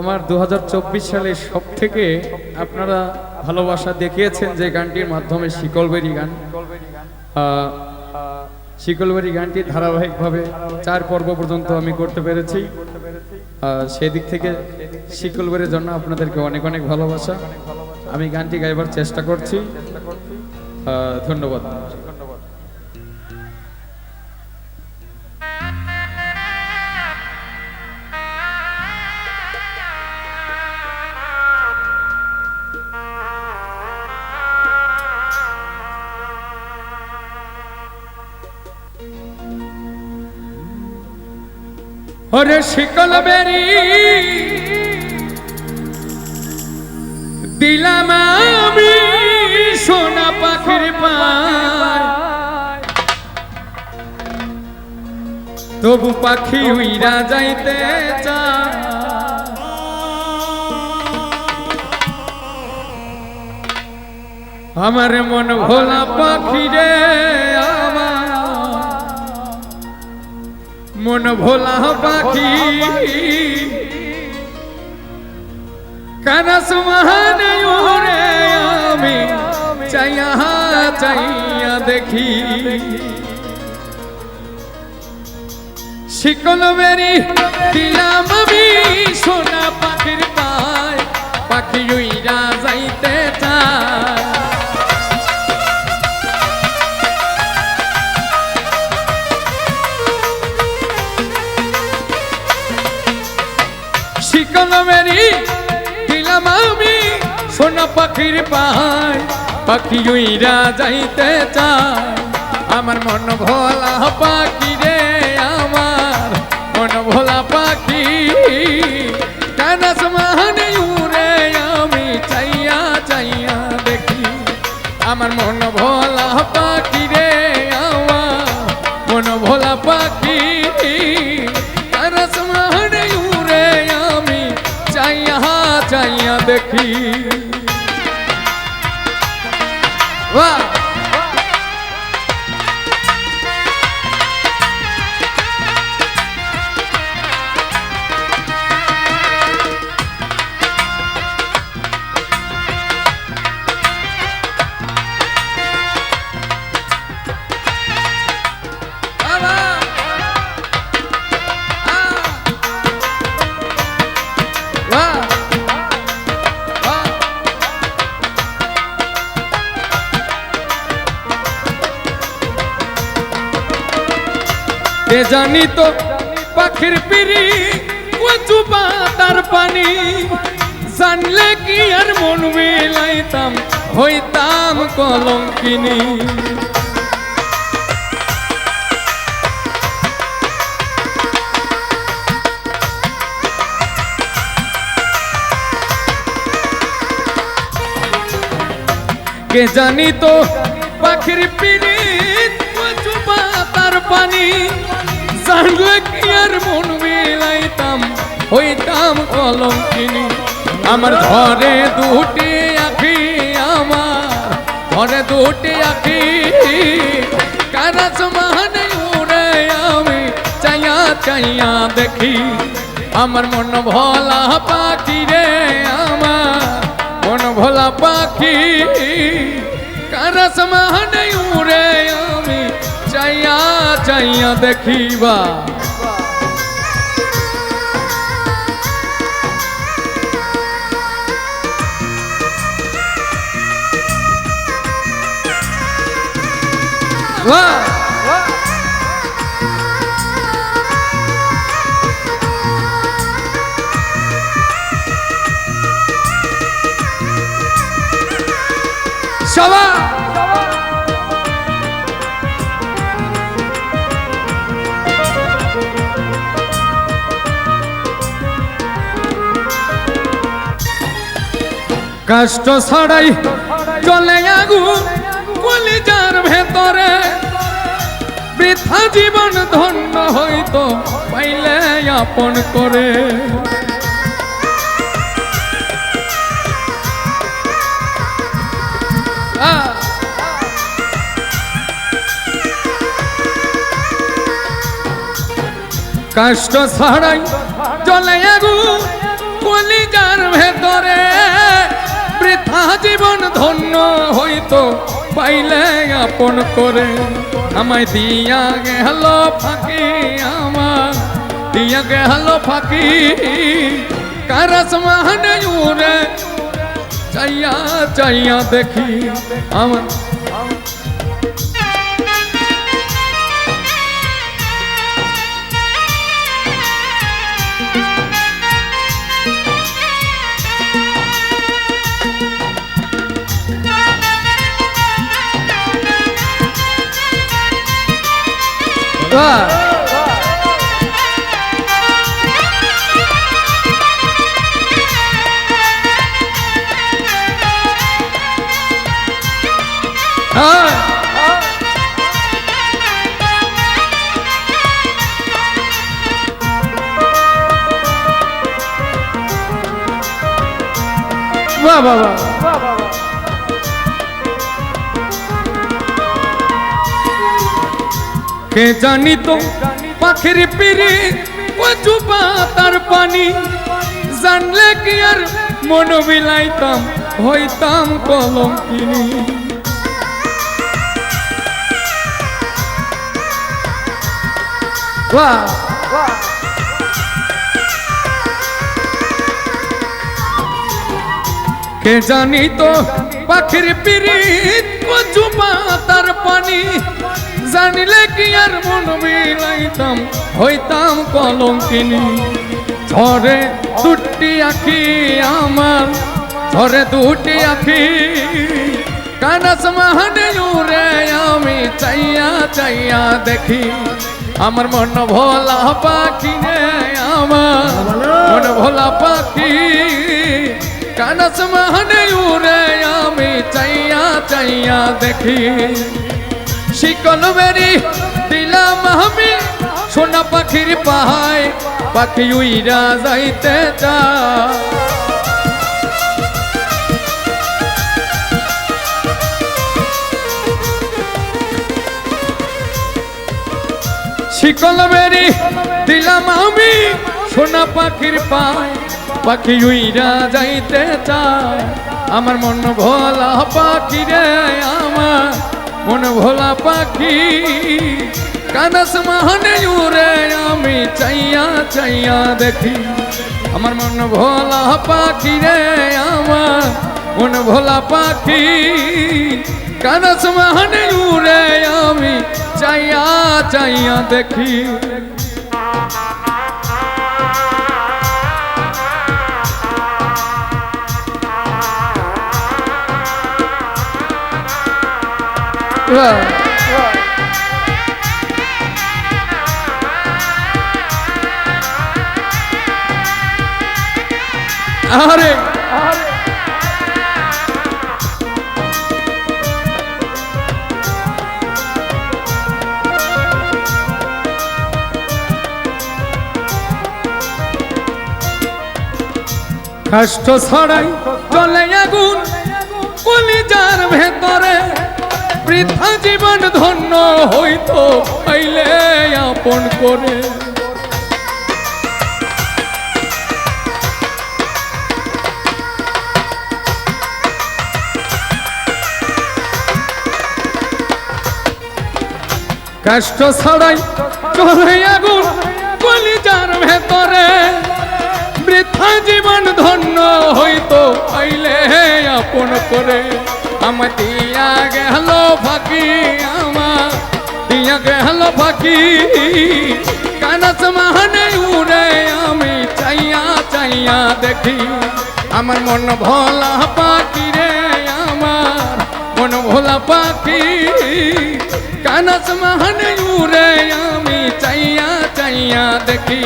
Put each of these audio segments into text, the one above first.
আমার দু হাজার চব্বিশ সালে সব থেকে আপনারা ভালোবাসা দেখিয়েছেন যে গানটির মাধ্যমে শিকলবেরি গান। শিকলবেরি গানটি ধারাবাহিকভাবে চার পর্ব পর্যন্ত আমি করতে পেরেছি। সেদিক থেকে শিকলবেরির জন্য আপনাদেরকে অনেক অনেক ভালোবাসা। আমি গানটি গাইবার চেষ্টা করছি। ধন্যবাদ। ওরে শিকল বেরি। দিলাম আমি সোনা পাখির পায়। তবু পাখি উইরা যাইতে চায়। আমার মন ভোলা পাখি রে, আমার মন ভোলা পাখি। কানাস মহান ওরে আমি চাইয়া চাইয়া দেখি। শিকল বেরি দিলাম আমি সোনা পাখির পায়। পাখি উইরা যাইতে চায়। শিকল মেরি দিলাম আমি সোনা পাখির পাহাড়। পাখি উইরা যাইতে চায়। আমার মন ভোলা পাখি দেখি কে জানি তো পাখির পিড়ি কচু পাতার পানি। জানলে কি আর মন মিলাইতাম, হইতাম কলঙ্কিনী। কে জানি তো পাখির পিড়িত কচু পাতার পানি। জানলে কি আর মন মিলাইতাম হইতাম কলঙ্কিনী আমার ঘরে দুটি আখি আমার ঘরে দুটি আখি কারাস মাহানে উড়ে আমি চাইয়া চাইয়া দেখি আমার মন ভোলা পাখি রে আমার মন ভোলা পাখি কারাস মাহানে উড়ে আমি চাইয়া চাইয়া দেখিবা। কষ্ট ছাড়াই চলে আগু কলিজার ভেতরে বৃথা জীবন ধন্য হইতো পাইলে আপন করে! কষ্ট ছাড়াই চলে আগু হয়তো পাইলে আপন করে আমায় দিয়া গেল ফাঁকি আমার, দিয়া গেল ফাঁকি। কারস মাহনে উড়ে, চাইয়া চাইয়া দেখি আমার বাহ! কে জানি তো পাখির পিড়ি কচু পাতার পানি। জানলে কি আর মন বিলাইতাম হইতাম কলম বাহ। কে জানি তো পাখির পিড়িত কচু পাতার পানি। জানিলে কি আর মন বিলাইতাম হইতাম কলঙ্কিনী ঝরে দুটি আখি আমার, ঝরে দুটি আখি। কানাস মাহানে উড়ে আমি চাইয়া চাইয়া দেখি, আমার মন ভোলা পাখি রে আমার। মন ভোলা পাখি। কানাস মাহানে উড়ে আমি চাইয়া চাইয়া দেখি শিকল বেরি দিলাম আমি, সোনা পাখির পাহায়, পাখি উইরা যাইতে চা শিকল বেরি দিলাম আমি, সোনা পাখির পায় পাখি উইরা যাইতে চায়। আমার মন ভোলা পাখি রে আমার মন ভোলা পাখি কানস মাহনে উড়ে আমি চাইয়া চাইয়া দেখি আমার মন ভোলা পাখি রে আমার মন ভোলা পাখি কানস মাহনে উড়ে আমি চাইয়া চাইয়া দেখি আরে কষ্ট ছড়াই চলে আগুন কলিজার ভেতরে বৃথা জীবন ধন্য হইতো পাইলে আপন করে। কষ্ট ছড়াই চলে আগুন কলিজার ভেতরে। বৃথা জীবন ধন্য হইতো পাইলে আপন করে। আমার দিয়া গেল ফাঁকি আমার দিয়া গেল ফাঁকি কানাস মাহানে উড়ে আমি চাইয়া চাইয়া দেখি আমার মন ভোলা পাখি রে আমার মন ভোলা পাখি কানাস মাহানে উড়ে আমি চাইয়া চাইয়া দেখি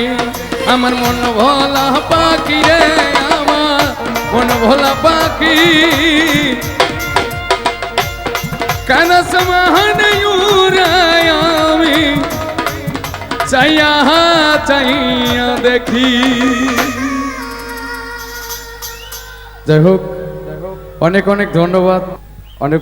আমার মন ভোলা পাখি রে আমার মন ভোলা পাখি কানাস মাহানে উড়ে আমি চাইয়া চাইয়া দেখি যাই হোক অনেক অনেক ধন্যবাদ অনেক